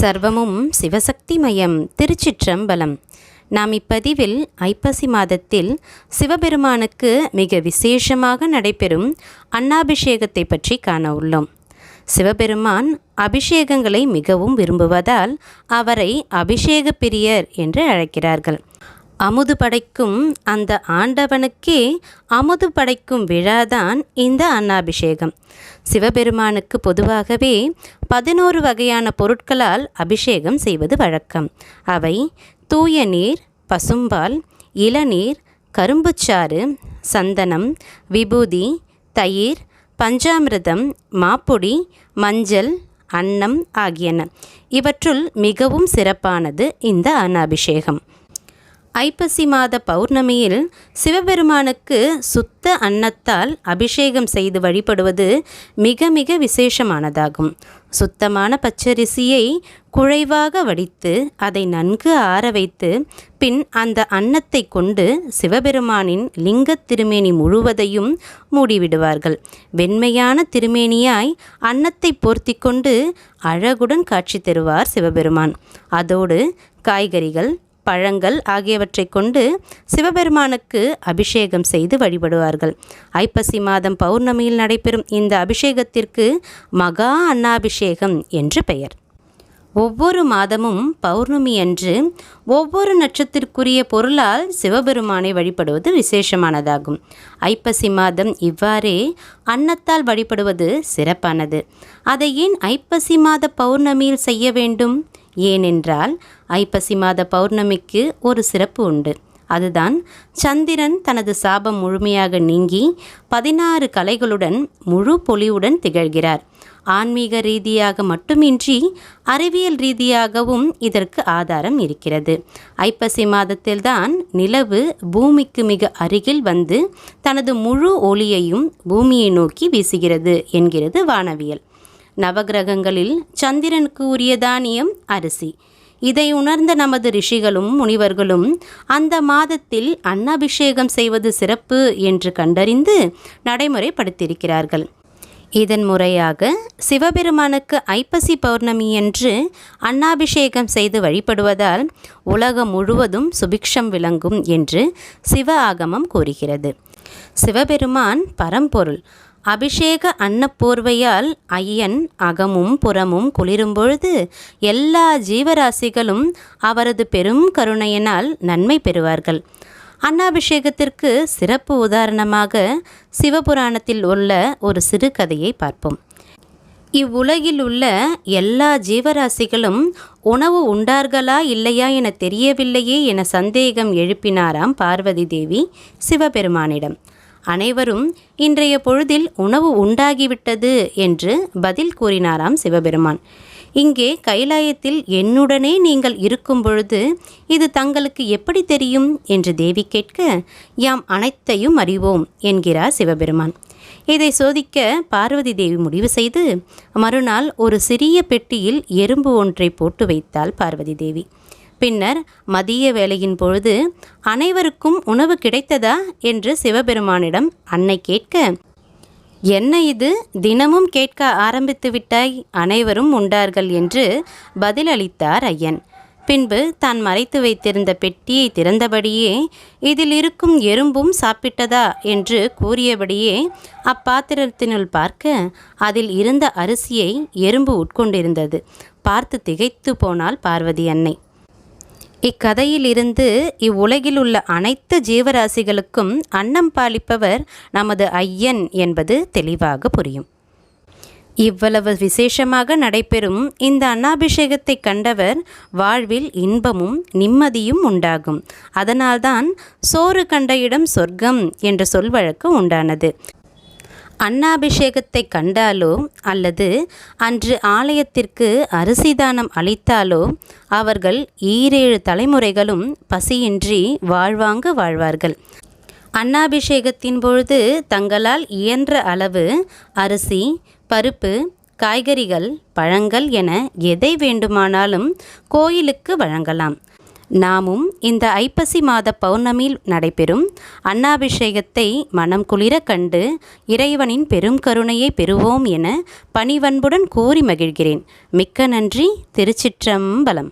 சர்வமும் சிவசக்திமயம் திருச்சிற்றம்பலம். நாம் இப்பதிவில் ஐப்பசி மாதத்தில் சிவபெருமானுக்கு மிக விசேஷமாக நடைபெறும் அன்னாபிஷேகத்தை பற்றி காண உள்ளோம். சிவபெருமான் அபிஷேகங்களை மிகவும் விரும்புவதால் அவரை அபிஷேக பிரியர் என்று அழைக்கிறார்கள். அமுது படைக்கும் அந்த ஆண்டவனுக்கே அமுது படைக்கும் விழாதான் இந்த அன்னாபிஷேகம். சிவபெருமானுக்கு பொதுவாகவே பதினோரு வகையான பொருட்களால் அபிஷேகம் செய்வது வழக்கம். அவை தூய நீர் பசும்பால் இளநீர் கரும்புச்சாறு சந்தனம் விபூதி தயிர் பஞ்சாமிர்தம் மாப்பொடி மஞ்சள் அன்னம் ஆகியன. இவற்றுள் மிகவும் சிறப்பானது இந்த அன்னாபிஷேகம். ஐப்பசி மாத பௌர்ணமியில் சிவபெருமானுக்கு சுத்த அன்னத்தால் அபிஷேகம் செய்து வழிபடுவது மிக மிக விசேஷமானதாகும். சுத்தமான பச்சரிசியை குழைவாக வடித்து அதை நன்கு ஆற வைத்து பின் அந்த அன்னத்தை கொண்டு சிவபெருமானின் லிங்கத் திருமேனி முழுவதையும் மூடிவிடுவார்கள். வெண்மையான திருமேனியாய் அன்னத்தை போர்த்தி கொண்டு அழகுடன் காட்சி தருவார் சிவபெருமான். அதோடு காய்கறிகள் பழங்கள் ஆகியவற்றை கொண்டு சிவபெருமானுக்கு அபிஷேகம் செய்து வழிபடுவார்கள். ஐப்பசி மாதம் பௌர்ணமியில் நடைபெறும் இந்த அபிஷேகத்திற்கு மகா அன்னாபிஷேகம் என்று பெயர். ஒவ்வொரு மாதமும் பௌர்ணமி அன்று ஒவ்வொரு நட்சத்திற்குரிய பொருளால் சிவபெருமானை வழிபடுவது விசேஷமானதாகும். ஐப்பசி மாதம் இவ்வாறே அன்னத்தால் வழிபடுவது சிறப்பானது. அதை ஏன் ஐப்பசி மாத பௌர்ணமியில் செய்ய வேண்டும்? ஏனென்றால் ஐப்பசி மாத பௌர்ணமிக்கு ஒரு சிறப்பு உண்டு. அதுதான் சந்திரன் தனது சாபம் முழுமையாக நீங்கி பதினாறு கலைகளுடன் முழு பொலிவுடன் திகழ்கிறார். ஆன்மீக ரீதியாக மட்டுமின்றி அறிவியல் ரீதியாகவும் இதற்கு ஆதாரம் இருக்கிறது. ஐப்பசி மாதத்தில்தான் நிலவு பூமிக்கு மிக அருகில் வந்து தனது முழு ஒளியையும் பூமியை நோக்கி வீசுகிறது என்கிறது வானவியல். நவகிரகங்களில் சந்திரனுக்கு உரிய தானியம் அரிசி. இதை உணர்ந்த நமது ரிஷிகளும் முனிவர்களும் அந்த மாதத்தில் அன்னாபிஷேகம் செய்வது சிறப்பு என்று கண்டறிந்து நடைமுறைப்படுத்தியிருக்கிறார்கள். இதன் முறையாக சிவபெருமானுக்கு ஐப்பசி பௌர்ணமியன்று அன்னாபிஷேகம் செய்து வழிபடுவதால் உலகம் முழுவதும் சுபிக்ஷம் விளங்கும் என்று சிவ ஆகமம் கூறுகிறது. சிவபெருமான் பரம்பொருள். அபிஷேக அன்னப்போர்வையால் ஐயன் அகமும் புறமும் குளிரும்பொழுது எல்லா ஜீவராசிகளும் அவரது பெரும் கருணையினால் நன்மை பெறுவார்கள். அன்னாபிஷேகத்திற்கு சிறப்பு உதாரணமாக சிவபுராணத்தில் உள்ள ஒரு சிறு கதையை பார்ப்போம். இவ்வுலகில் உள்ள எல்லா ஜீவராசிகளும் உணவு உண்டார்களா இல்லையா என தெரியவில்லையே என சந்தேகம் எழுப்பினாராம் பார்வதி தேவி சிவபெருமானிடம். அனைவரும் இன்றைய பொழுதில் உணவு உண்டாகிவிட்டது என்று பதில் கூறினாராம் சிவபெருமான். இங்கே கைலாயத்தில் என்னுடனே நீங்கள் இருக்கும் பொழுது இது தங்களுக்கு எப்படி தெரியும்? என்று தேவி கேட்க யாம் அனைத்தையும் அறிவோம் என்கிறார் சிவபெருமான். இதை சோதிக்க பார்வதி தேவி முடிவு செய்து மறுநாள் ஒரு சிறிய பெட்டியில் எறும்பு ஒன்றை போட்டு வைத்தாள் பார்வதி தேவி. பின்னர் மதிய வேளையின் பொழுது அனைவருக்கும் உணவு கிடைத்ததா? என்று சிவபெருமானிடம் அன்னை கேட்க என்ன இது? தினமும் கேட்க ஆரம்பித்து விட்டாய்? அனைவரும் உண்டார்கள் என்று பதிலளித்தார் ஐயன். பின்பு தான் மறைத்து வைத்திருந்த பெட்டியை திறந்தபடியே இதில் இருக்கும் எறும்பும் சாப்பிட்டதா? என்று கூறியபடியே அப்பாத்திரத்தினுள் பார்க்க அதில் இருந்த அரிசியை எறும்பு உட்கொண்டிருந்தது. பார்த்து திகைத்து போனாள் பார்வதி அன்னை. இக்கதையிலிருந்து இவ்வுலகில் உள்ள அனைத்து ஜீவராசிகளுக்கும் அன்னம் பாலிப்பவர் நமது ஐயன் என்பது தெளிவாக புரியும். இவ்வளவு விசேஷமாக நடைபெறும் இந்த அன்னாபிஷேகத்தை கண்டவர் வாழ்வில் இன்பமும் நிம்மதியும் உண்டாகும். அதனால்தான் சோறு கண்ட இடம் சொர்க்கம் என்ற சொல்வழக்கு உண்டானது. அன்னாபிஷேகத்தை கண்டாலோ அல்லது அன்று ஆலயத்திற்கு அரிசி தானம் அளித்தாலோ அவர்கள் ஈரேழு தலைமுறைகளும் பசியின்றி வாழ்வாங்க வாழ்வார்கள். அன்னாபிஷேகத்தின் பொழுது தங்களால் இயன்ற அளவு அரிசி பருப்பு காய்கறிகள் பழங்கள் என எதை வேண்டுமானாலும் கோயிலுக்கு வழங்கலாம். நாமும் இந்த ஐப்பசி மாத பௌர்ணமியில் நடைபெறும் அன்னாபிஷேகத்தை மனம் குளிர கண்டு இறைவனின் பெரும் கருணையை பெறுவோம் என பணிவன்புடன் கூறி மகிழ்கிறேன். மிக்க நன்றி. திருச்சிற்றம்பலம்.